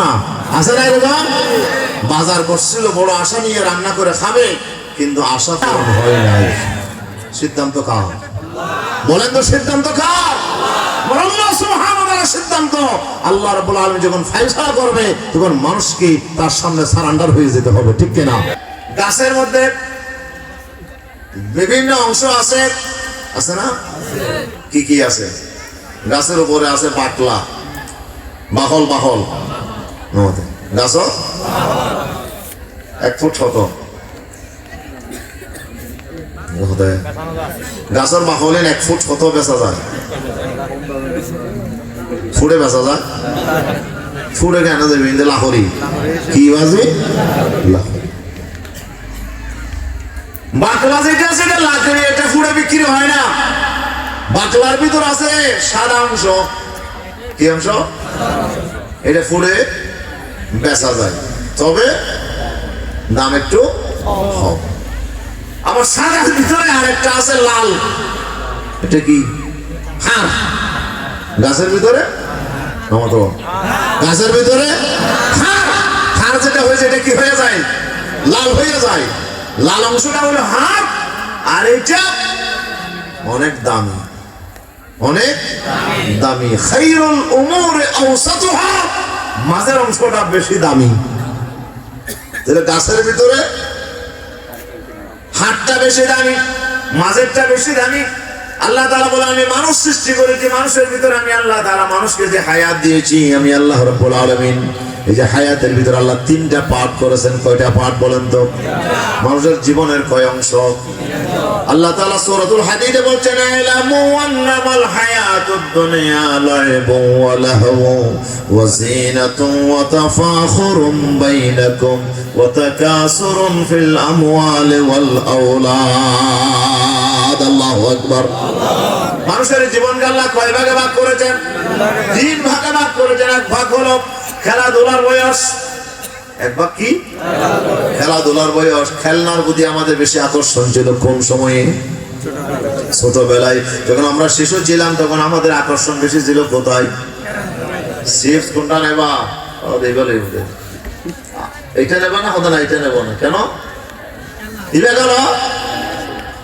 না? আছে না এরকম? বাজার করছিল, বড় আশা নিয়ে রান্না করে খাবে, কিন্তু আশা নাই। সিদ্ধান্ত কার? বলেন তো সিদ্ধান্ত মানুষকে তার সামনে সারান্ডার হয়ে যেতে হবে, ঠিক কিনা? গাছের মধ্যে বিভিন্ন অংশ আছে আছে না? কি কি আছে? গাছের উপরে আছে পাতলা, বাহল বাহল। নমতে গাছ এক ফুট শত। গাছের বাহলেন এক ফুট কত বেচা যায়। ফুটে বেচা যায়। ফুটে কেন ইন্দে লাহরি। কি বাজে? লাহরি। বাকলা যেটা এটা লাকড়ি এটা ফুড়ে বিক্রি হয় না। বাকলার ভিতর আছে সাদা অংশ। কি অংশ? এটা ফুড়ে বেচা যায়। তবে দাম একটু। আবার সাদার ভিতরে আর একটা আছে লাল। এটা কি? হাড় গাছের ভিতরে? তো গাছের ভিতরে? হাড় হাড় যেটা হয়েছে, এটা কি হয়ে যায়? লাল হয়ে যায়। লাল অংশটা হলো হাড় আর এটা অনেক দামি। অনেক দামি। খাইরুল উমুরে আওসাতুহা। মাঝের অংশটা বেশি দামি। গাছের ভিতরে হাতটা বেশি দামি, মাঝেরটা বেশি দামি। আল্লাহ তালা বলে আমি মানুষ সৃষ্টি করেছি, মানুষের ভিতরে আমি আল্লাহ তালা মানুষকে যে হায়াত দিয়েছি, আমি আল্লাহ রব্বুল আলামিন এই যে হায়াতের ভিতরে আল্লাহ তিনটা পাঠ করেছেন। কয়টা পাঠ বলেন তো? মানুষের জীবনের কয় অংশ? আল্লাহ তাআলা সূরাতুল হাদীদে বলছেন ইলামু হায়াতুদ দুনিয়া ওয়া লাহু ওয়া ওয়া তাফাখুরুম বাইনাকুম ওয়া তাকাসুরুন ফিল ওয়াল আওলাদ। আল্লাহু আকবার। মানুষের জীবনকে আল্লাহ কয় ভাগে ভাগ করেছেন? তিন ভাগে ভাগ করেছেন। এক ভাগ হলো খেলাধুলার বয়স? এক ভাগ কি? খেলাধুলার বয়স। খেলনার প্রতি আমাদের বেশি আকর্ষণ ছিল কোন সময়ে? ছোটবেলায়। যখন আমরা শিশু ছিলাম, তখন আমাদের আকর্ষণ বেশি ছিল কোথায়? চিপস কোনটা নেবা। এইটা নেবা না, হতো না, এটা নেব না। কেন?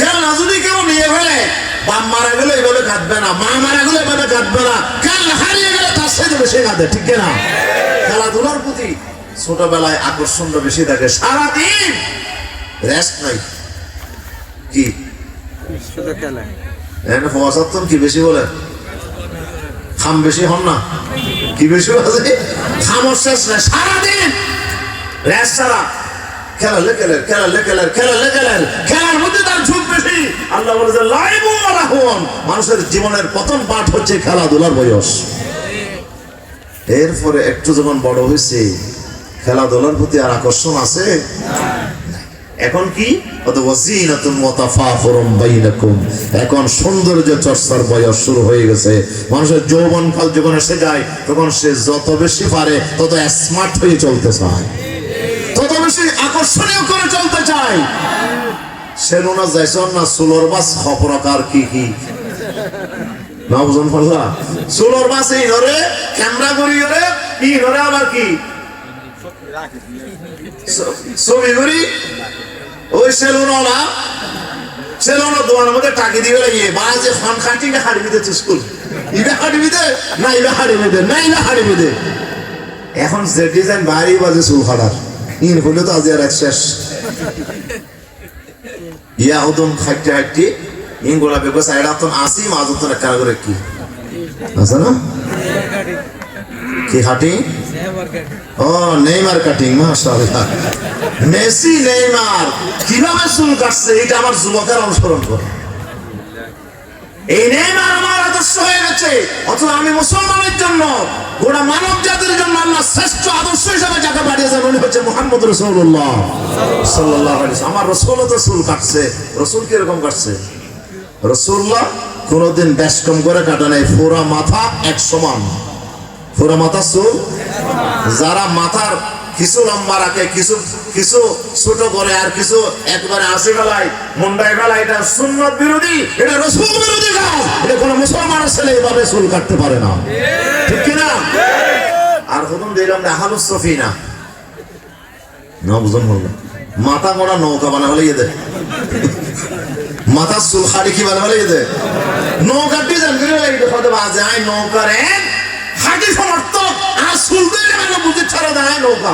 খেলনা যদি কেউ নিয়ে ফেলে বাপ মারা গেলে এইভাবে কাঁদবে না, মা মারা গেলে এভাবে কাঁদবে না খেলনা হারিয়ে গেলে তার সাথে বেশি কাঁদে, ঠিক না খেলাধুলার প্রতি ছোটবেলায় আকর্ষণটা বেশি থাকে, সারাদিন রেস্ট নাই। কি? পঁচাত্তর কি বেশি বলে? খাম বেশি হন না? কি বেশি আছে খামর শেষ না সারাদিন রেস্ট ছাড়া। খেলা লেকেলের খেলা লেকেলের খেলা লেকেলের, খেলার মধ্যে আল্লাহ বলেছে মানুষের জীবনের প্রথম পাঠ হচ্ছে খেলাধুলার বয়স। এরপরে একটু যখন বড় হয়েছে, খেলাধুলার প্রতি আর আকর্ষণ আছে? এখন কি? এখন সৌন্দর্য চর্চার বয়স শুরু হয়ে গেছে। মানুষের যৌবন কাল যখন এসে যায়, তখন সে যত বেশি পারে, তত স্মার্ট হয়ে চলতে চায়। তত বেশি আকর্ষণীয় করে চলতে চায়। সে নোনা যাইছন না সুলোর বাস খপরকার কি কি? না বুঝন পারলা বাস এই ধরে ক্যামেরা করি ধরে ধরে আবার কি? ছবি করি? ওই সেলুনওয়ালা মধ্যে টাকি দিবে লাগিয়ে বাজে ফান খাটি না হাড়ি মিদে স্কুল। ইবে হাড়ি মিদে না ইবে হাড়ি মিদে না ইবে হাড়ি মিদে এখন যে ডিজাইন বাড়ি বাজে চুল ফাটার। ইন হলে তো আজি আর এক শেষ। ইয়া হতন খাইতে খাইতে ইন গোলা বেগো সাইডা তো আসি করে কি? আছে না? কি হাটি? ও, নেইমার কাটিং, মাশাআল্লাহ। মেসি, নেইমার, কীভাবে কাটছে, এটা আমার যুবকের অনুসরণ করে। এই নেইমার আমার আদর্শ হয়ে গেছে। অথবা আমি মুসলমানের জন্য, গোটা মানব জাতির জন্য আল্লাহ শ্রেষ্ঠ আদর্শ হিসেবে যাকে মোহাম্মদ রসুল্লাহ সাল্লাহ আমার রসুল তো চুল কাটছে। রসুল কীরকম কাটছে? রসুল্লাহ কোনোদিন ব্যাস কম করে কাটে নাই। পুরা মাথা এক সমান। পুরা মাথা চুল? যারা মাথার কিছু লম্বা রাখে, কিছু কিছু ছোট করে আর কিছু একবারে আসি গলায় মুন্ডায় গলায় এটা সুন্নত বিরোধী, এটা রসুল বিরোধী কাজ। এটা কোনো মুসলমানের ছেলে এভাবে চুল কাটতে পারে না। ঠিক কিনা? আর হুকুম দিলাম না হালুস সফিনা। না বলল মাথা মোড়া নৌকা বানা হলে দে মাথার চুল খাড়ি কি বানা হলে দে নৌকা ডিজাইন বাজে? আই নৌকার হাঁটি সমর্থক আর চুল দিয়ে মানে বুঝে ছাড়া দেয় নৌকা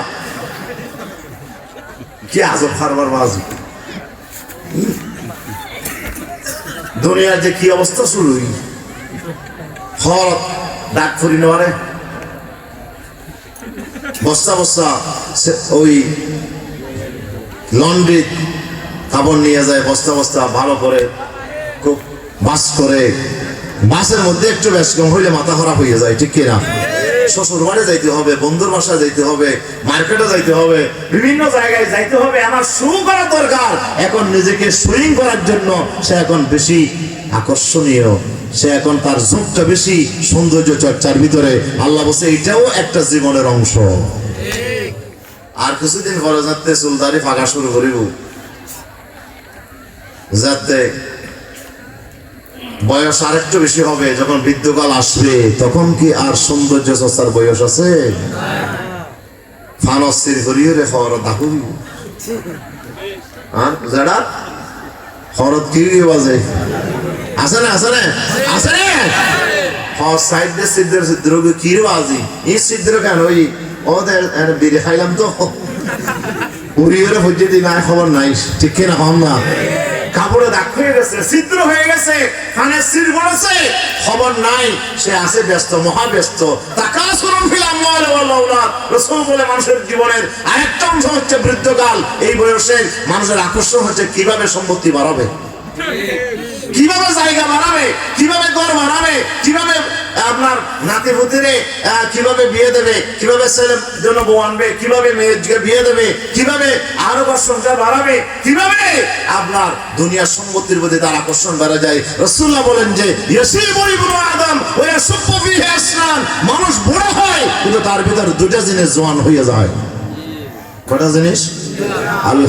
কি আজব খারবার বাজু দুনিয়ার যে কি অবস্থা শুরু হর ডাক ফুরি নেওয়ারে বস্তা বস্তা ওই লন্ড্রি কাপড় নিয়ে যায় বস্তা বস্তা ভালো করে, খুব বাস করে। বাসের মধ্যে একটু কম হইলে মাথা খারাপ হয়ে যায়, ঠিক কিনা? শ্বশুর বাড়ি যাইতে হবে, বন্ধুর বাসায় যাইতে হবে, মার্কেটে যাইতে হবে, বিভিন্ন জায়গায় যাইতে হবে, আমার করা দরকার। এখন নিজেকে সুইং করার জন্য সে এখন বেশি আকর্ষণীয়, সে এখন তার ঝোঁকটা বেশি সৌন্দর্য চর্চার ভিতরে। আল্লাহ বসে এটাও একটা জীবনের অংশ। আর কিছুদিন পরে যাতে চুলদারি ফাঁকা শুরু করিব। যাতে বয়স আর একটু বেশি হবে, যখন বৃদ্ধকাল আসবে, তখন কি আর সৌন্দর্য চর্চার বয়স আছে? ফানসির করিও রে খবর দাকুবি যারা খরত কি বাজে? আছে না আছে না? না? হ্যাঁ কেন ওই? নাই। ঠিক কিনা না। কাপড়ে দাগ হয়ে গেছে, ছিদ্র হয়ে গেছে, কানে সির পড়েছে, খবর নাই, সে আছে ব্যস্ত মহা ব্যস্ত ফিল আমওয়ালি ওয়াল আওলাদ। রাসূল বলে মানুষের জীবনের আরেকটা অংশ হচ্ছে বৃদ্ধকাল। এই বয়সে মানুষের আকর্ষণ হচ্ছে কীভাবে সম্পত্তি বাড়াবে। কীভাবে জায়গা বাড়াবে কীভাবে ঘর বাড়াবে কীভাবে আপনার নাতি পুতিরে কীভাবে বিয়ে দেবে, কীভাবে ছেলে জন্য বউ আনবে, কীভাবে মেয়েকে বিয়ে দেবে, কীভাবে আরও সংসার বাড়াবে, কীভাবে আপনার দুনিয়ার সম্পত্তির প্রতি তার আকর্ষণ বেড়ে যায়। রসুল্লাহ বলেন যে আদম মানুষ বড় হয়, কিন্তু তার ভিতর দুটা জিনিস জোয়ান হয়ে যায়। কটা জিনিস? আল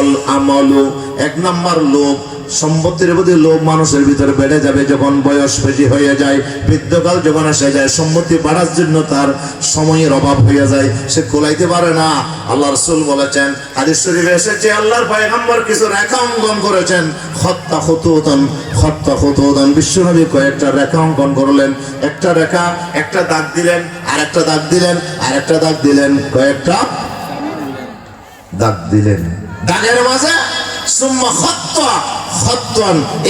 আল আমালু এক নাম্বার লোভ সম্পত্তির প্রতি লোভ মানুষের ভিতরে বেড়ে যাবে যখন বয়স বেশি হয়ে যায়, বৃদ্ধকাল যখন এসে যায়, সম্পত্তি বাড়ার জন্য তার সময়ের অভাব হয়ে যায়। সে কোলাইতে পারে না। আল্লাহ রসুল বলেছেন, হাদিস শরীফে এসেছে, আল্লাহর পয়গম্বর কিছু রেখা অঙ্কন করেছেন। খত্তা খতুতন খত্তা খতুতন। বিশ্বনবী কয়েকটা রেখা অঙ্কন করলেন। একটা রেখা, একটা দাগ দিলেন আর একটা দাগ দিলেন আর একটা দাগ দিলেন, কয়েকটা দাগ দিলেন। দাগের মাঝে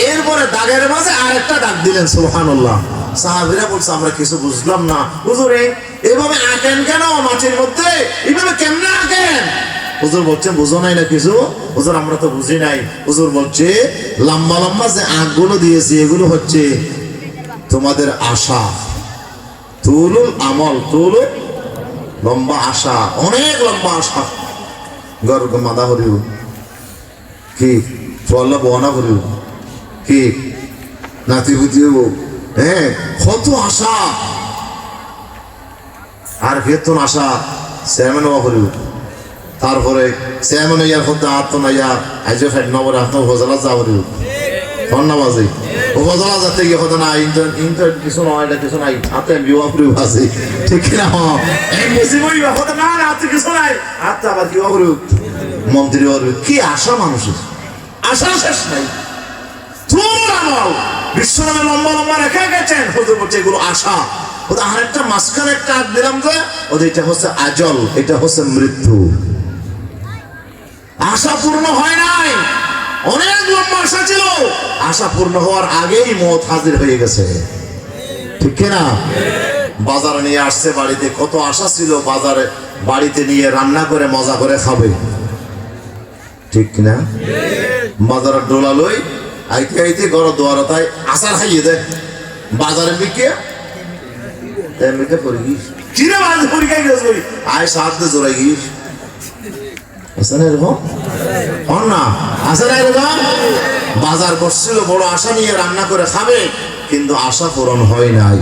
এরপরে দাগের মাঝে আরেকটা দাগ দিলেন সাহাবীরা বলছে, আমরা কিছু বুঝলাম না। হুজুর, এভাবে আঁকেন কেন মাটির মধ্যে? এভাবে কেমনে আঁকেন? হুজুর বলছে, বুঝো নাই না কিছু? হুজুর, আমরা তো বুঝি নাই। হুজুর বলছে, লম্বা লম্বা যে আঁকগুলো দিয়েছি, এগুলো হচ্ছে তোমাদের আশা। তুলুল আমল, তুলুল লম্বা আশা, অনেক লম্বা আশা। গর্গ মাদা হরিও কি? ফল বনা হরিও কি? নাতি হ্যাঁ কত আশা। আর আশা, চেয়ারম্যান হরিও তারপরে চেয়ারম্যান ইয়ার হতে আত্ম আত্ম যা উপজেলা যাতে গিয়ে না ইন্টার ইন্টার কিছু নয়, এটা কিছু নাই, হাতে বিবাহ করিব ঠিক না কিছু নাই। আবার বিবাহ করিব। মন্ত্রী করবে কি আশা মানুষের আশা শেষ নাই। বিশ্বনামে লম্বা লম্বা রেখে গেছেন। এগুলো আশা। মাঝখানে একটা দিলাম যে, ওদের এটা হচ্ছে আজল, এটা হচ্ছে মৃত্যু। আশা পূর্ণ হয় নাই। অনেক লম্বা আশা ছিল। আশা পূর্ণ হওয়ার আগেই মত হাজির হয়ে গেছে। ঠিক না? বাজারে নিয়ে আসছে বাড়িতে। কত আশা ছিল বাজারে, বাড়িতে নিয়ে রান্না করে, মজা করে খাবে। ঠিক না বাজারে ডোলা লই আইতে আইতে ঘর দোয়ার তাই আচার খাইয়ে দেয় বাজারে বিকে এমনিতে পড়ে গিস। কিরে বাজ পরীক্ষায় গেছ আয় সাত দে জোড়াই গিস। আছে না এরকম? হন না। আছে না এরকম? বাজার করছিল বড় আশা নিয়ে রান্না করে খাবে কিন্তু আশা পূরণ হয় নাই।